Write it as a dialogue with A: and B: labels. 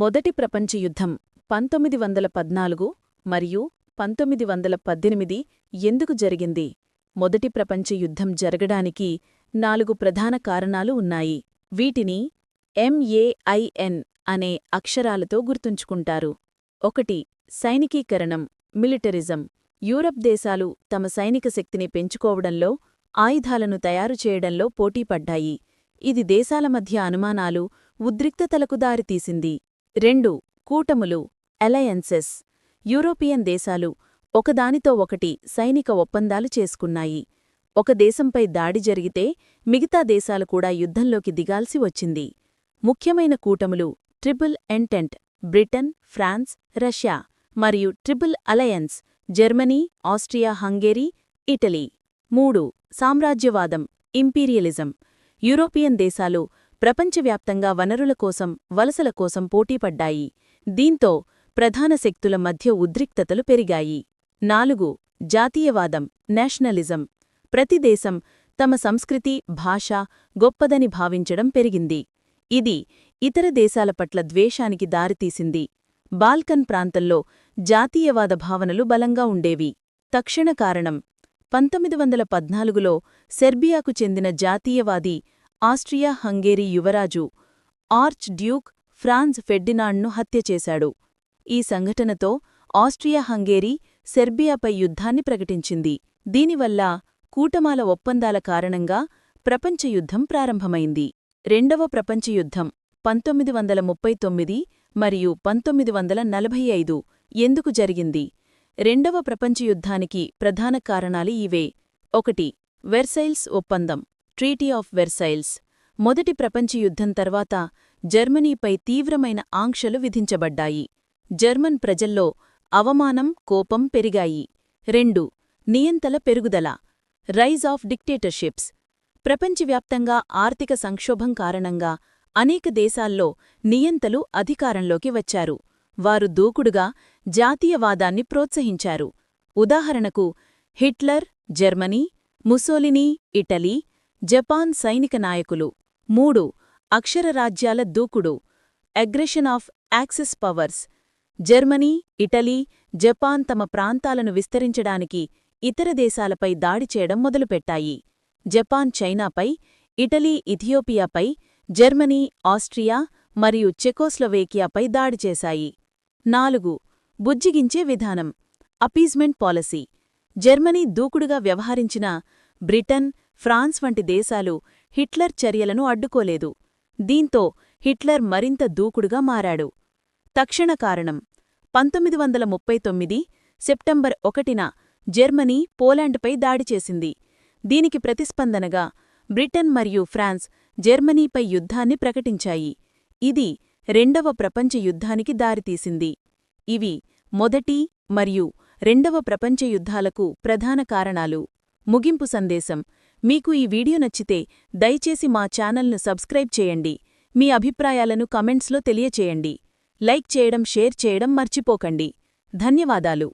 A: మొదటి ప్రపంచ యుద్ధం పంతొమ్మిది వందల పద్నాలుగు మరియు పంతొమ్మిది వందల పద్దెనిమిది ఎందుకు జరిగింది? మొదటి ప్రపంచ యుద్ధం జరగడానికి నాలుగు ప్రధాన కారణాలు ఉన్నాయి. వీటిని ఎంఏఐఎన్ అనే అక్షరాలతో గుర్తుంచుకుంటారు. ఒకటి సైనికీకరణం మిలిటరిజం. యూరప్ దేశాలు తమ సైనిక శక్తిని పెంచుకోవడంలో ఆయుధాలను తయారు చేయడంలో పోటీపడ్డాయి. ఇది దేశాల మధ్య అనుమానాలు ఉద్రిక్తతలకు దారితీసింది. రెండు కూటములు అలయన్సెస్ యూరోపియన్ దేశాలు ఒకదానితో ఒకటి సైనిక ఒప్పందాలు చేసుకున్నాయి. ఒక దేశంపై దాడి జరిగితే మిగతా దేశాలు కూడా యుద్ధంలోకి దిగాల్సి వచ్చింది. ముఖ్యమైన కూటములు triple entente Britain France Russia మరియు triple alliance Germany Austria Hungary Italy. మూడు సామ్రాజ్యవాదం ఇంపీరియలిజం యూరోపియన్ దేశాలు ప్రపంచవ్యాప్తంగా వనరుల కోసం వలసల కోసం పోటీపడ్డాయి. దీంతో ప్రధాన శక్తుల మధ్య ఉద్రిక్తతలు పెరిగాయి. నాలుగు జాతీయవాదం నేషనలిజం. ప్రతి దేశం తమ సంస్కృతి భాష గొప్పదని భావించడం పెరిగింది. ఇది ఇతర దేశాల పట్ల ద్వేషానికి దారితీసింది. బాల్కన్ ప్రాంతంలో జాతీయవాద భావనలు బలంగా ఉండేవి. తక్షణ కారణం పంతొమ్మిది వందల పద్నాలుగులో సెర్బియాకు చెందిన జాతీయవాది ఆస్ట్రియా హంగేరీ యువరాజు ఆర్చ్ డ్యూక్ ఫ్రాన్స్ ఫెడ్డినాండ్ను హత్య చేశాడు. ఈ సంఘటనతో ఆస్ట్రియా హంగేరీ సెర్బియాపై యుద్ధాన్ని ప్రకటించింది. దీనివల్ల కూటమాల ఒప్పందాల కారణంగా ప్రపంచ యుద్ధం ప్రారంభమైంది. రెండవ ప్రపంచ యుద్ధం పంతొమ్మిది వందల ముప్పై తొమ్మిది మరియు పంతొమ్మిది వందల నలభై ఐదు ఎందుకు జరిగింది? రెండవ ప్రపంచ యుద్ధానికి ప్రధాన కారణాలు ఇవే. ఒకటి వెర్సైల్స్ ఒప్పందం. Treaty of Versailles. మొదటి ప్రపంచ యుద్ధం తర్వాత జర్మనీపై తీవ్రమైన ఆంక్షలు విధించబడ్డాయి. జర్మన్ ప్రజల్లో అవమానం కోపం పెరిగాయి. రెండు నియంతల పెరుగుదల. Rise of dictatorships. ప్రపంచవ్యాప్తంగా ఆర్థిక సంక్షోభం కారణంగా అనేక దేశాల్లో నియంతలు అధికారంలోకి వచ్చారు. వారు దూకుడుగా జాతీయవాదాన్ని ప్రోత్సహించారు. ఉదాహరణకు Hitler Germany Mussolini Italy Japan సైనిక నాయకులు. మూడు అక్షరరాజ్యాల దూకుడు. Aggression of axis powers. Germany Italy Japan తమ ప్రాంతాలను విస్తరించడానికి ఇతర దేశాలపై దాడి చేయడం మొదలుపెట్టాయి. జపాన్ చైనాపై ఇటలీ ఇథియోపియాపై జర్మనీ ఆస్ట్రియా మరియు చెకోస్లొవేకియాపై దాడి చేశాయి. నాలుగు బుజ్జిగించే విధానం. Appeasement policy. జర్మనీ దూకుడుగా వ్యవహరించిన బ్రిటన్ ఫ్రాన్స్ వంటి దేశాలు హిట్లర్ చర్యలను అడ్డుకోలేదు. దీంతో హిట్లర్ మరింత దూకుడుగా మారాడు. తక్షణ కారణం పంతొమ్మిది వందల ముప్పై తొమ్మిది సెప్టెంబర్ ఒకటిన జర్మనీ పోలాండ్పై దాడి చేసింది. దీనికి ప్రతిస్పందనగా బ్రిటన్ మరియు ఫ్రాన్స్ జర్మనీపై యుద్ధాన్ని ప్రకటించాయి. ఇది రెండవ ప్రపంచ యుద్ధానికి దారితీసింది. ఇవి మొదటి మరియు రెండవ ప్రపంచ యుద్ధాలకు ప్రధాన కారణాలు. ముగింపు సందేశం మీకు ఈ వీడియో నచ్చితే దయచేసి మా ఛానల్ను సబ్స్క్రైబ్ చేయండి. మీ అభిప్రాయాలను కమెంట్స్లో తెలియచేయండి. లైక్ చేయడం షేర్ చేయడం మర్చిపోకండి. ధన్యవాదాలు.